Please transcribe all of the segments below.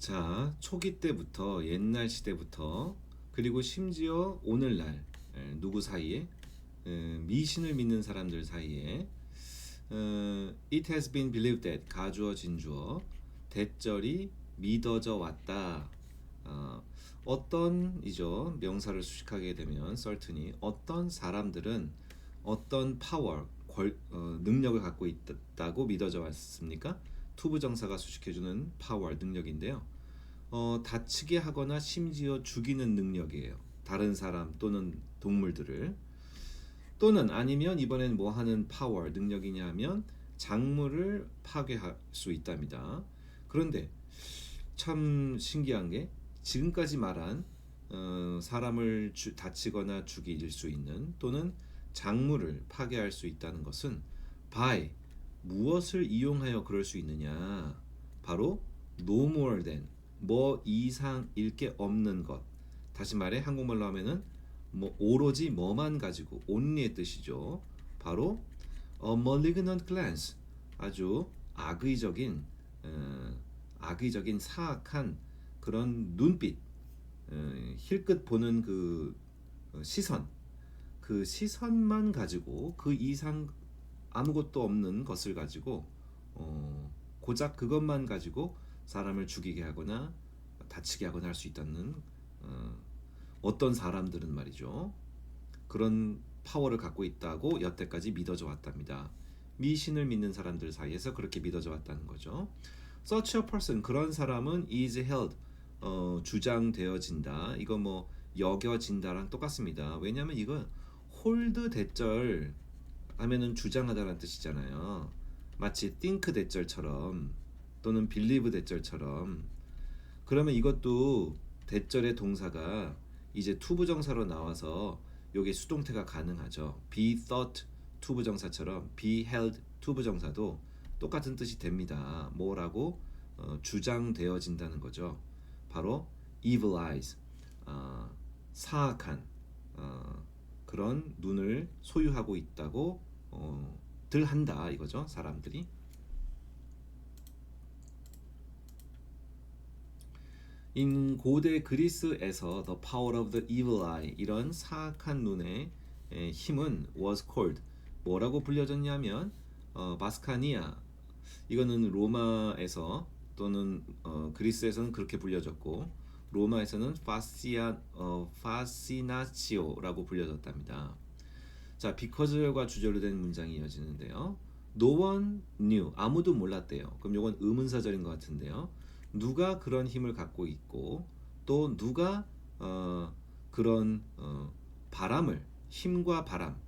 자, 초기 때부터 옛날 시대부터 그리고 심지어 오늘날 에, 누구 사이에 에, 미신을 믿는 사람들 사이에 어, It has been believed that 가주어 진주어 대절이 믿어져 왔다. 어, 어떤 이죠 명사를 수식하게 되면 certain이 어떤 사람들은 어떤 파워 권, 어, 능력을 갖고 있다고 믿어져 왔습니까? 투부정사가 수식해주는 파워 능력인데요. 어, 다치게 하거나 심지어 죽이는 능력이에요. 다른 사람 또는 동물들을 또는 아니면 이번엔 뭐 하는 파워 능력이냐면 작물을 파괴할 수 있답니다. 그런데 참 신기한 게 지금까지 말한 어, 사람을 주, 다치거나 죽일 수 있는 또는 작물을 파괴할 수 있다는 것은 by 무엇을 이용하여 그럴 수 있느냐? 바로 no more than 뭐 이상일 게 없는 것. 다시 말해 한국말로 하면은 뭐 오로지 뭐만 가지고 only의 뜻이죠. 바로 a malignant glance 아주 악의적인 어, 악의적인 사악한 그런 눈빛 어, 힐끗 보는 그 어, 시선 그 시선만 가지고 그 이상 아무것도 없는 것을 가지고 어, 고작 그것만 가지고 사람을 죽이게 하거나 다치게 하거나 할 수 있다는 어, 어떤 사람들은 말이죠 그런 파워를 갖고 있다고 여태까지 믿어져 왔답니다. 미신을 믿는 사람들 사이에서 그렇게 믿어져 왔다는 거죠. Such a person 그런 사람은 is held 어, 주장되어진다. 이거 뭐 여겨진다랑 똑같습니다. 왜냐하면 이거 hold 대절 하면은 주장하다라는 뜻이잖아요. 마치 think 대절처럼 또는 believe 대절처럼 그러면 이것도 대절의 동사가 이제 투부정사로 나와서 요게 수동태가 가능하죠. be thought 투부정사처럼 be held 투부정사도 똑같은 뜻이 됩니다. 뭐라고 어, 주장되어진다는 거죠. 바로 evil eyes 어, 사악한 어, 그런 눈을 소유하고 있다고 어, 들 한다 이거죠 사람들이. 인 고대 그리스에서 the power of the evil eye 이런 사악한 눈의 에, 힘은 was called 뭐라고 불려졌냐면 어, 바스카니아. 이거는 로마에서 또는 어, 그리스에서는 그렇게 불려졌고 로마에서는 파시아 어, 파시나치오라고 불려졌답니다. 자, because과 주절로 된 문장이 이어지는데요. No one knew 아무도 몰랐대요. 그럼 이건 의문사절인 것 같은데요. 누가 그런 힘을 갖고 있고 또 누가 어, 그런 어, 바람을 힘과 바람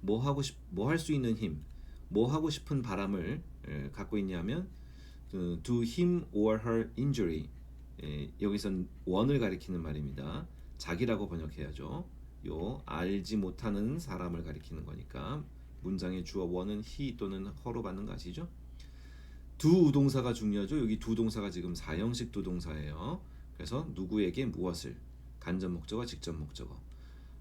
뭐 하고 싶뭐할 수 있는 힘 뭐 하고 싶은 바람을 에, 갖고 있냐면 그, do him or her injury 에, 여기선 원을 가리키는 말입니다. 자기라고 번역해야죠. 요 알지 못하는 사람을 가리키는 거니까 문장의 주어 원은 he 또는 her로 받는 거 아시죠? 두 동사가 중요하죠. 여기 두 동사가 지금 사형식 두 동사예요. 그래서 누구에게 무엇을 간접 목적어, 직접 목적어.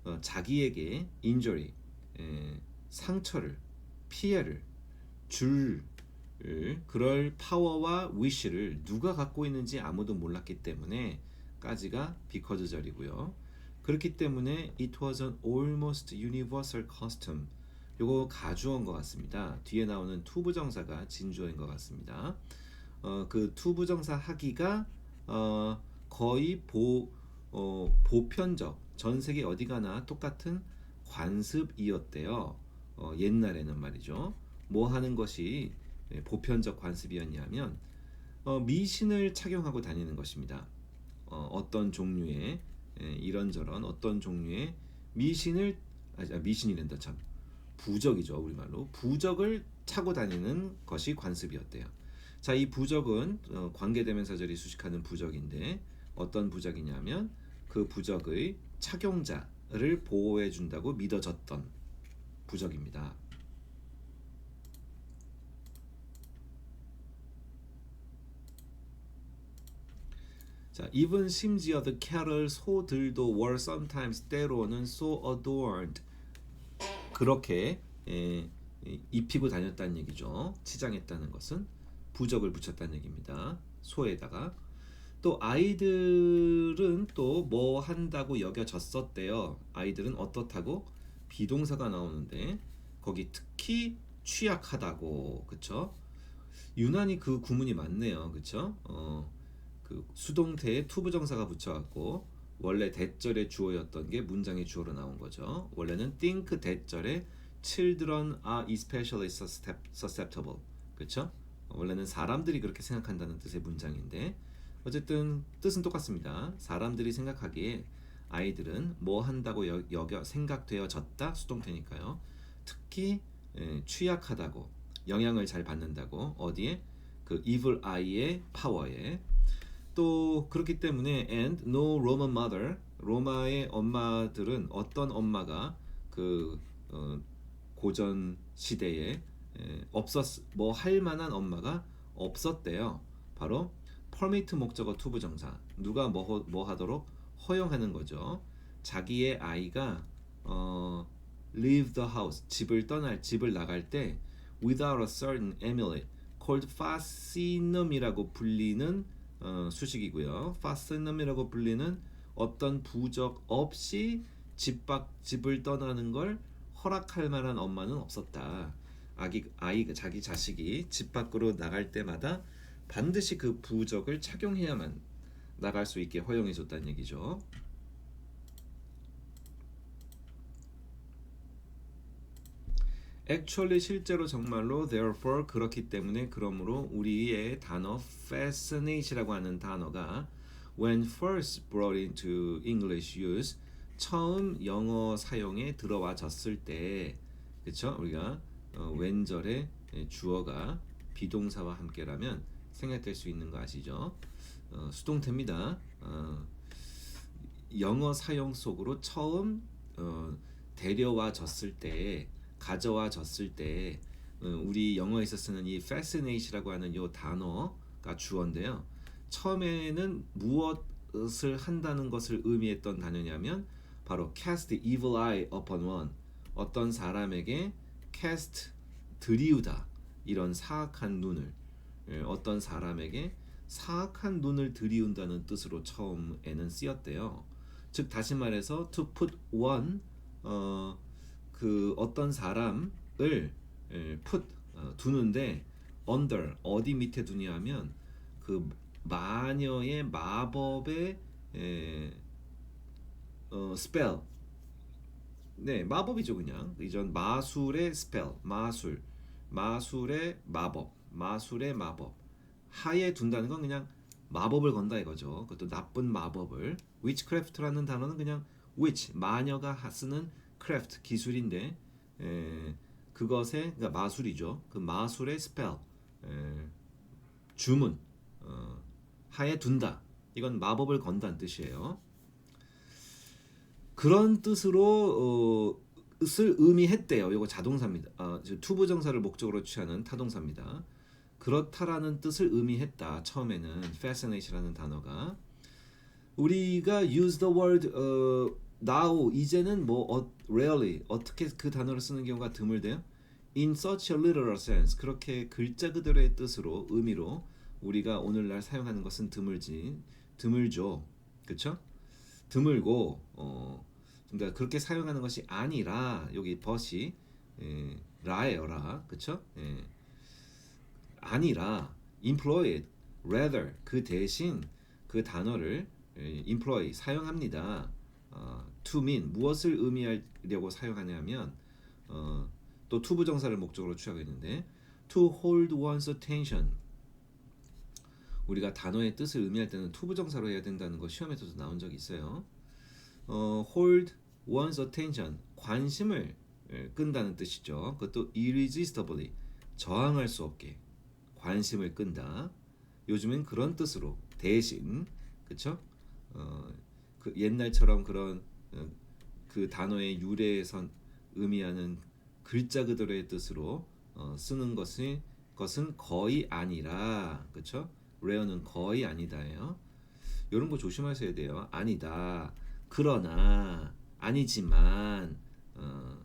어, 자기에게 injury 에, 상처를 피해를 줄 그럴 파워와 wish를 누가 갖고 있는지 아무도 몰랐기 때문에 까지가 비커즈 절이고요. 그렇기 때문에 it was an almost universal custom. 요거 가주어인 것 같습니다. 뒤에 나오는 투부정사가 진주어인 것 같습니다. 어, 그 투부정사 하기가 어, 거의 보, 어, 보편적 전 세계 어디 가나 똑같은 관습이었대요. 어, 옛날에는 말이죠. 뭐 하는 것이 예, 보편적 관습이었냐면 어, 미신을 착용하고 다니는 것입니다. 어, 어떤 종류의 예, 이런저런 어떤 종류의 미신을 아, 미신이란다 참 부적이죠 우리말로 부적을 차고 다니는 것이 관습이었대요. 자, 이 부적은 어, 관계대명사절이 수식하는 부적인데 어떤 부적이냐면 그 부적의 착용자를 보호해 준다고 믿어졌던 부적입니다. 자, even 심지어 the cattle 소들도 were sometimes 때로는 so adorned 그렇게 에, 에, 입히고 다녔다는 얘기죠. 치장했다는 것은 부적을 붙였다는 얘기입니다. 소에다가 또 아이들은 또 뭐 한다고 여겨졌었대요. 아이들은 어떻다고 비동사가 나오는데 거기 특히 취약하다고 그쵸? 유난히 그 구문이 많네요. 그쵸? 어, 그 수동태에 투부 정사가 붙여갖고 원래 대절의 주어였던 게 문장의 주어로 나온 거죠. 원래는 think 대절에 children are especially suscep- susceptible. 그쵸? 원래는 사람들이 그렇게 생각한다는 뜻의 문장인데 어쨌든 뜻은 똑같습니다. 사람들이 생각하기에 아이들은 뭐 한다고 여, 여겨 생각되어졌다 수동태니까요. 특히 에, 취약하다고 영향을 잘 받는다고 어디에 그 evil eye의 파워에 또 그렇기 때문에 and no Roman mother 로마의 엄마들은 어떤 엄마가 그 어, 고전 시대에 에, 없었 뭐 할 만한 엄마가 없었대요. 바로 permit 목적어 투부 정사 누가 뭐, 허- 뭐 하도록 허용하는 거죠. 자기의 아이가 어, leave the house 집을 떠날 집을 나갈 때 without a certain amulet called fascinum이라고 불리는 어, 수식이고요. fascinum이라고 불리는 어떤 부적 없이 집 밖 집을 떠나는 걸 허락할 만한 엄마는 없었다. 아기 아이 자기 자식이 집 밖으로 나갈 때마다 반드시 그 부적을 착용해야만 나갈 수 있게 허용해 줬다는 얘기죠. Actually 실제로 정말로 therefore 그렇기 때문에 그러므로 우리의 단어 fascinate이라고 하는 단어가 when first brought into English use 처음 영어 사용에 들어와졌을 때 그쵸 우리가 어, 왼절에 예, 주어가 비동사와 함께라면 생략될 수 있는 거 아시죠? 어, 수동태입니다. 어, 영어 사용 속으로 처음 어, 데려와졌을 때 가져와졌을 때 어, 우리 영어에서 쓰는 이 fascinate이라고 하는 이 단어가 주어인데요. 처음에는 무엇을 한다는 것을 의미했던 단어냐면 바로 cast evil eye upon one 어떤 사람에게 cast 들이우다 이런 사악한 눈을 예, 어떤 사람에게 사악한 눈을 들이운다는 뜻으로 처음에는 쓰였대요. 즉 다시 말해서 to put one 어, 그 어떤 사람을 예, put 어, 두는데 under 어디 밑에 두냐면 그 마녀의 마법의 에, 어, spell. 네 마법이죠 그냥. 이전 마술의 spell 마술. 마술의 마법 마술의 마법. 하에 둔다는 건 그냥 마법을 건다 이거죠. 그것도 나쁜 마법을. witchcraft라는 단어는 그냥 witch 마녀가 하- 쓰는 craft 기술인데 에, 그것의 그러니까 마술이죠 그 마술의 spell 에, 주문 어, 하에 둔다 이건 마법을 건다는 뜻이에요 그런 뜻으로 어, 뜻을 의미했대요. 이거 자동사입니다. 아, 저 투부 정사를 목적으로 취하는 타동사입니다. 그렇다라는 뜻을 의미했다. 처음에는 fascinate라는 단어가 우리가 use the word 어, now 이제는 뭐 어, rarely 어떻게 그 단어를 쓰는 경우가 드물대요. in such a literal sense 그렇게 글자 그대로의 뜻으로 의미로 우리가 오늘날 사용하는 것은 드물지 드물죠. 그렇죠? 드물고 어 그러니까 그렇게 사용하는 것이 아니라 여기 벗이 예, 라예요 라 그쵸? 예. 아니라 employed rather 그 대신 그 단어를 예, employ 사용합니다. 어, to mean 무엇을 의미하려고 사용하냐면 어, 또 to 부정사를 목적으로 취하고 있는데 to hold one's attention 우리가 단어의 뜻을 의미할 때는 to 부정사로 해야 된다는 거 시험에서도 나온 적이 있어요. 어, hold one's attention 관심을 예, 끈다는 뜻이죠. 그것도 irresistibly 저항할 수 없게 관심을 끈다. 요즘엔 그런 뜻으로 대신 그쵸? 어, 그 옛날처럼 그런 어, 그 단어의 유래에선 의미하는 글자 그대로의 뜻으로 어, 쓰는 것이 것은 거의 아니라 그쵸? rare는 거의 아니다예요. 이런 거 조심하셔야 돼요. 아니다. 그러나 아니지만 어,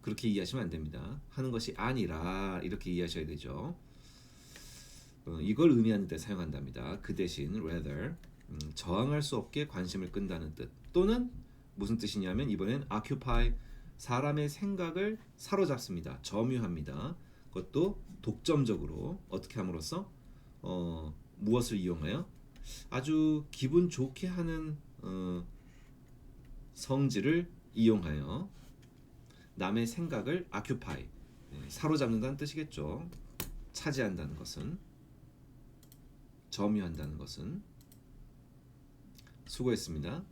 그렇게 이해하시면 안 됩니다. 하는 것이 아니라 이렇게 이해하셔야 되죠. 어, 이걸 의미하는 데 사용한답니다. 그 대신 rather 음, 저항할 수 없게 관심을 끈다는 뜻 또는 무슨 뜻이냐면 이번엔 occupy 사람의 생각을 사로잡습니다. 점유합니다. 그것도 독점적으로 어떻게 함으로써 어, 무엇을 이용하여 아주 기분 좋게 하는 어, 성질을 이용하여 남의 생각을 occupy 네, 사로잡는다는 뜻이겠죠. 차지한다는 것은 점유한다는 것은 수고했습니다.